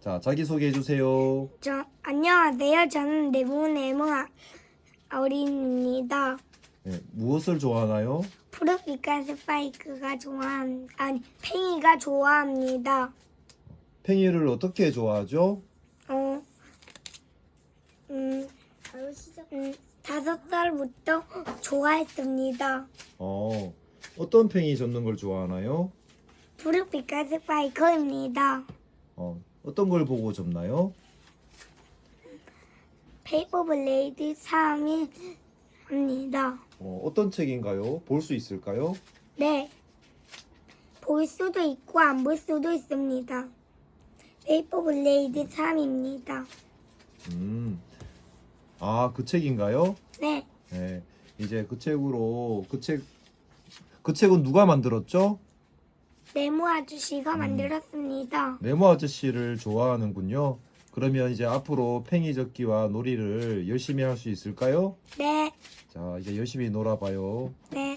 자, 자기소개해 주세요. 저 안녕하세요. 저는 네모네모 아- 어린입니다. 네, 무엇을 좋아하나요? 푸르피카 스파이크가 좋아한 아니 팽이가 좋아합니다. 팽이를 어떻게 좋아하죠? 어, 음. 음, 다섯 살부터 좋아했습니다. 어, 어떤 팽이 접는 걸 좋아하나요? 푸르피카 스파이크입니다. 어, 어떤 걸 보고 접나요? 페이퍼 블레이드 3이 합니다. 어, 어떤 책인가요? 볼 수 있을까요? 네. 볼 수도 있고 안 볼 수도 있습니다. 페이퍼 블레이드 3입니다. 음, 아, 그 책인가요? 네. 네, 이제 그 책으로 그 책, 그 책은 누가 만들었죠? 네모 아저씨가 만들었습니다. 네모 아저씨를 좋아하는군요. 그러면 이제 앞으로 팽이 접기와 놀이를 열심히 할 수 있을까요? 네. 자, 이제 열심히 놀아봐요. 네.